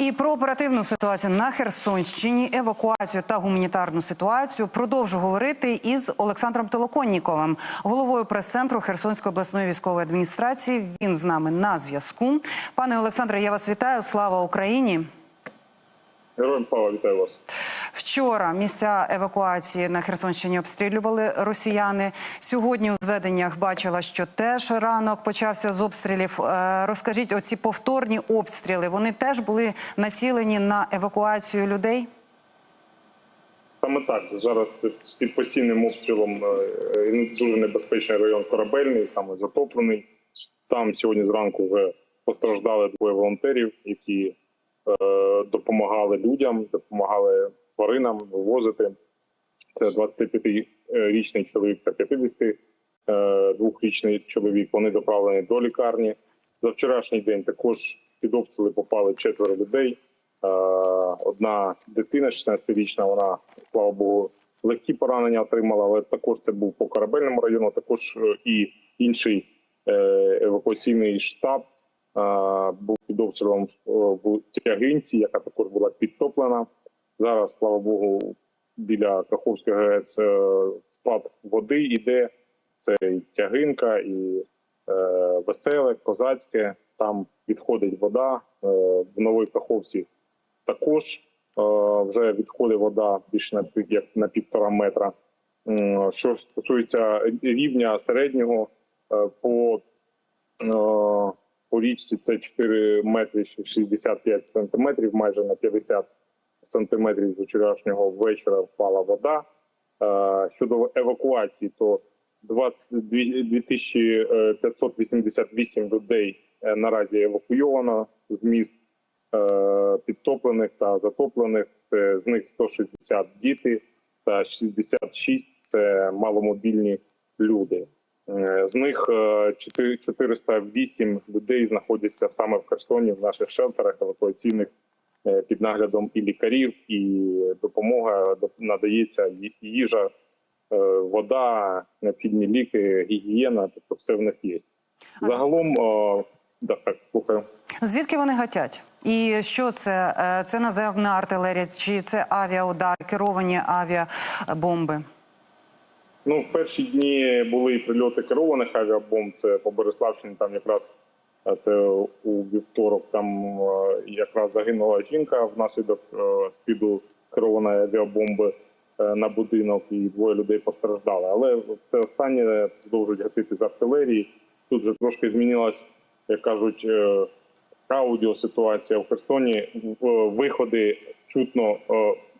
І про оперативну ситуацію на Херсонщині, евакуацію та гуманітарну ситуацію продовжу говорити із Олександром Толоконніковим, головою прес-центру Херсонської обласної військової адміністрації. Він з нами на зв'язку. Пане Олександре, я вас вітаю. Слава Україні! Героям слава вітаю вас. Вчора місця евакуації на Херсонщині обстрілювали росіяни. Сьогодні у зведеннях бачила, що теж ранок почався з обстрілів. Е, Розкажіть, оці повторні обстріли вони теж були націлені на евакуацію людей? Саме так зараз під постійним обстрілом е, дуже небезпечний район корабельний, саме затоплений. Там сьогодні зранку вже постраждали двоє волонтерів, які е, допомагали людям, допомагали тваринам вивозити. Це 25-річний чоловік та 52-річний чоловік. Вони доправлені до лікарні. За вчорашній день також під обстріли попали четверо людей. Е, Одна дитина, 16-річна, вона слава Богу, легкі поранення отримала, але також це був по корабельному району. Також е, і інший е, евакуаційний штаб був під обстрілом в Тягинці, яка також була підтоплена. Зараз, слава Богу, біля Каховської ГЕС е, спад води йде. Це і тягинка, і е, веселе, козацьке. Там відходить вода е, в новій Каховці. Також е, вже відходить вода більше на як на півтора метра. Що стосується рівня середнього е, по, е, по річці, це 4 метри 65 сантиметрів, майже на 50 сантиметрів з вчорашнього вечора впала вода. Е, Щодо евакуації, то 20 2588 людей е, наразі евакуйовано з міст е, підтоплених та затоплених. Це з них 160 діти та 66 – це маломобільні люди. З них е, 4 408 людей знаходяться саме в Херсоні в наших шелтерах евакуаційних під наглядом і лікарів, і допомога доп- надається їжа, е, вода, необхідні ліки, гігієна. Тобто все в них є. Загалом, е, да, так слухаю. Звідки вони гатять? І що це? Е, Це наземна артилерія, чи це авіаудар, керовані авіабомби? Ну, в перші дні були і прильоти керованих авіабомб. Це по Бориславщині. Там якраз е, це у вівторок. Там е, якраз загинула жінка внаслідок е, скиду керованої авіабомби е, на будинок, і двоє людей постраждали. Але це останнє продовжують гатити з артилерії. Тут же трошки змінилась, як кажуть, аудіоситуація в Херсоні. Виходи чутно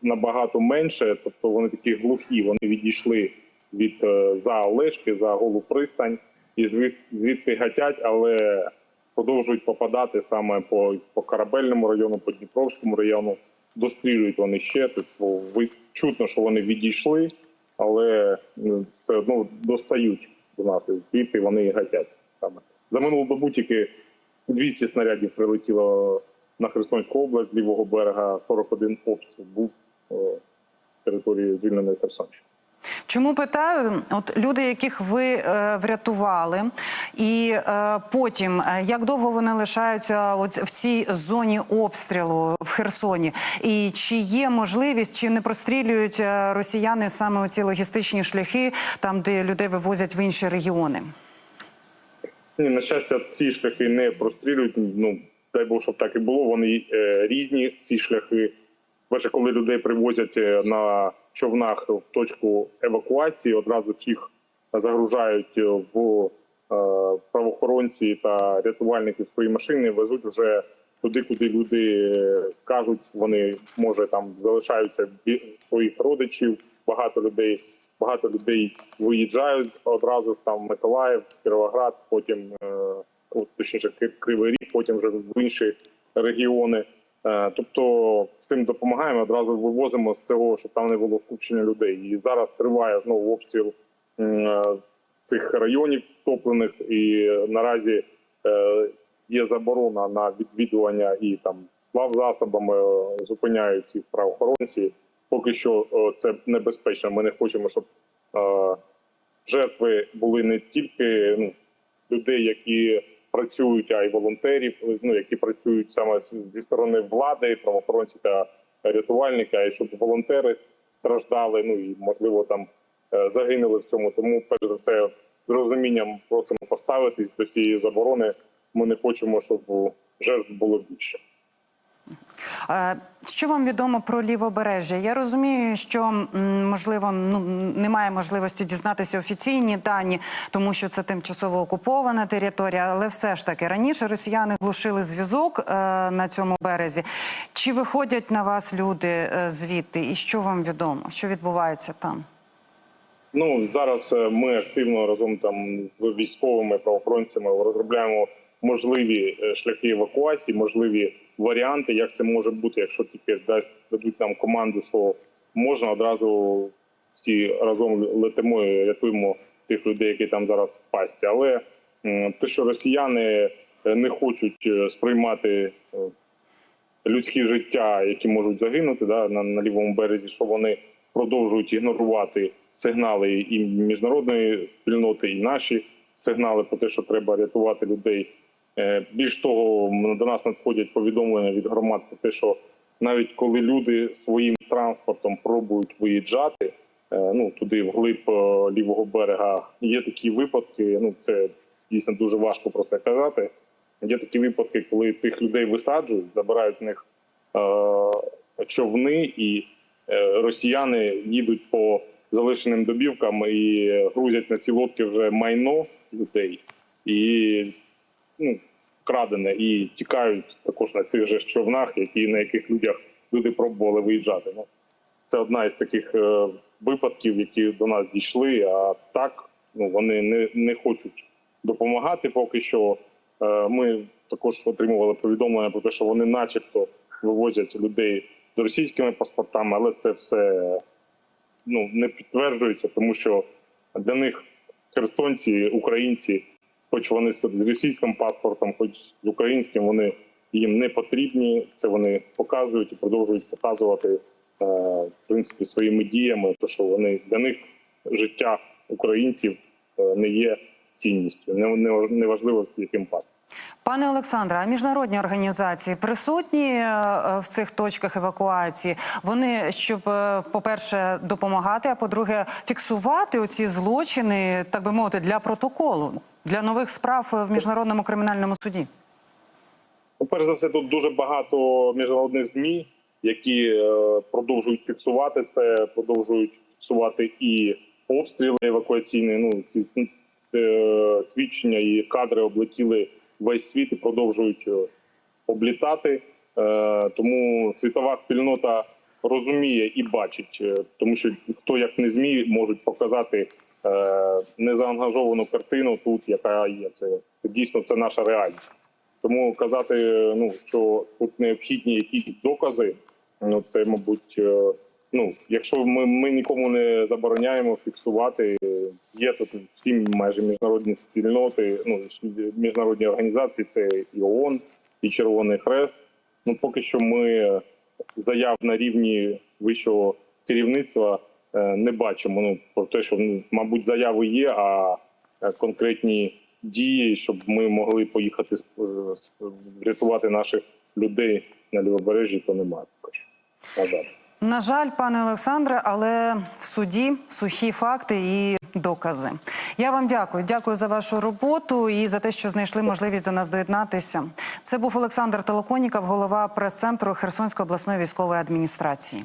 набагато менше, тобто вони такі глухі. Вони відійшли від за Олешки, за голу пристань, і звідти гатять, але продовжують попадати саме по, по корабельному району, по Дніпровському району. Дострілюють вони ще. Тобто чутно, що вони відійшли, але ну, все одно достають до нас. І звідти вони і гатять саме за минулу добу тільки 200 снарядів прилетіло на Херсонську область з лівого берега. 41 обстріл був е, території звільненої Херсонщини. Чому питаю? От люди, яких ви е, врятували, і е, потім е, як довго вони лишаються от в цій зоні обстрілу в Херсоні? І чи є можливість, чи не прострілюють е, росіяни саме ці логістичні шляхи, там де людей вивозять в інші регіони? Ні, на щастя, ці шляхи не прострілюють. Ну дай Бог, щоб так і було. Вони е, різні ці шляхи. Перше, коли людей привозять е, на човнах в точку евакуації, одразу їх загружають в е, правоохоронці та рятувальники свої машини, везуть вже туди, куди люди е, кажуть, вони може там залишаються своїх родичів. Багато людей, багато людей виїжджають одразу ж там Миколаїв, Кіровоград, потім е, точніше Кривий Ріг, потім вже в інші регіони. Е, Тобто всім допомагаємо, одразу вивозимо з цього, щоб там не було скупчення людей. І зараз триває знову обстріл е, цих районів топлених, і наразі е, є заборона на відвідування і там сплав засобами зупиняють ці правоохоронці. Поки що це небезпечно. Ми не хочемо, щоб жертви були не тільки ну, людей, які працюють, а й волонтерів, ну які працюють саме зі сторони влади, правоохоронці та рятувальника, і щоб волонтери страждали, ну і можливо там е, загинули в цьому. Тому перш за все з розумінням просимо поставитись до цієї заборони. Ми не хочемо, щоб жертв було більше. Що вам відомо про лівобережжя? Я розумію, що можливо ну немає можливості дізнатися офіційні дані, тому що це тимчасово окупована територія. Але все ж таки раніше росіяни глушили зв'язок е, на цьому березі. Чи виходять на вас люди е, звідти? І що вам відомо? Що відбувається там? Ну зараз е, ми активно разом там з військовими правоохоронцями розробляємо можливі е, шляхи евакуації, можливі варіанти, як це може бути, якщо тільки дасть дадуть нам команду, що можна одразу всі разом летимо і рятуємо тих людей, які там зараз в пастці. Але те, що росіяни е, не хочуть е, сприймати людські життя, які можуть загинути да, на, на лівому березі, що вони продовжують ігнорувати сигнали і міжнародної спільноти, і наші сигнали про те, що треба рятувати людей. Е, Більш того, до нас надходять повідомлення від громад про те, що навіть коли люди своїм транспортом пробують виїжджати, е, ну туди вглиб е, лівого берега, є такі випадки. Ну це дійсно дуже важко про це казати. Є такі випадки, коли цих людей висаджують, забирають в них е, човни, і росіяни їдуть по залишеним добівкам і грузять на ці лодки вже майно людей і ну, вкрадене, і тікають також на цих же човнах, які на яких людях люди пробували виїжджати. Ну, це одна із таких е, випадків, які до нас дійшли. А так ну вони не, не хочуть допомагати поки що. Е, Ми також отримували повідомлення про те, що вони, начебто, вивозять людей з російськими паспортами, але це все ну не підтверджується, тому що для них херсонці, українці, хоч вони з російським паспортом, хоч з українським, вони їм не потрібні. Це вони показують і продовжують показувати е, в принципі своїми діями, то що вони для них життя українців е, не є цінністю, не, не, не важливо з яким паспортом. Пане Олександре, а міжнародні організації присутні е, в цих точках евакуації? Вони щоб, по-перше, допомагати, а по-друге, фіксувати оці злочини, так би мовити, для протоколу, для нових справ в міжнародному кримінальному суді. Ну, перш за все, тут дуже багато міжнародних змі, які е, продовжують фіксувати це, продовжують фіксувати і обстріли евакуаційні. Ну ці е, свідчення і кадри облетіли весь світ і продовжують е, облітати. Е, тому світова спільнота розуміє і бачить, е, тому що хто як не змі можуть показати е, незаангажовану картину тут, яка є. Це дійсно це наша реальність. Тому казати, ну що тут необхідні якісь докази, ну це, мабуть, е, ну якщо ми, ми нікому не забороняємо фіксувати, е, є тут всі майже міжнародні спільноти, ну міжнародні організації, це і ООН, і Червоний Хрест. Ну поки що ми заяв на рівні вищого керівництва е, не бачимо. Ну про те, що мабуть, заяви є, а е, конкретні дії, щоб ми могли поїхати е, врятувати наших людей на лівобережжі, то немає. На жаль. На жаль, пане Олександре, але в суді сухі факти і докази. Я вам дякую. Дякую за вашу роботу і за те, що знайшли можливість до нас доєднатися. Це був Олександр Толоконіков, голова прес-центру Херсонської обласної військової адміністрації.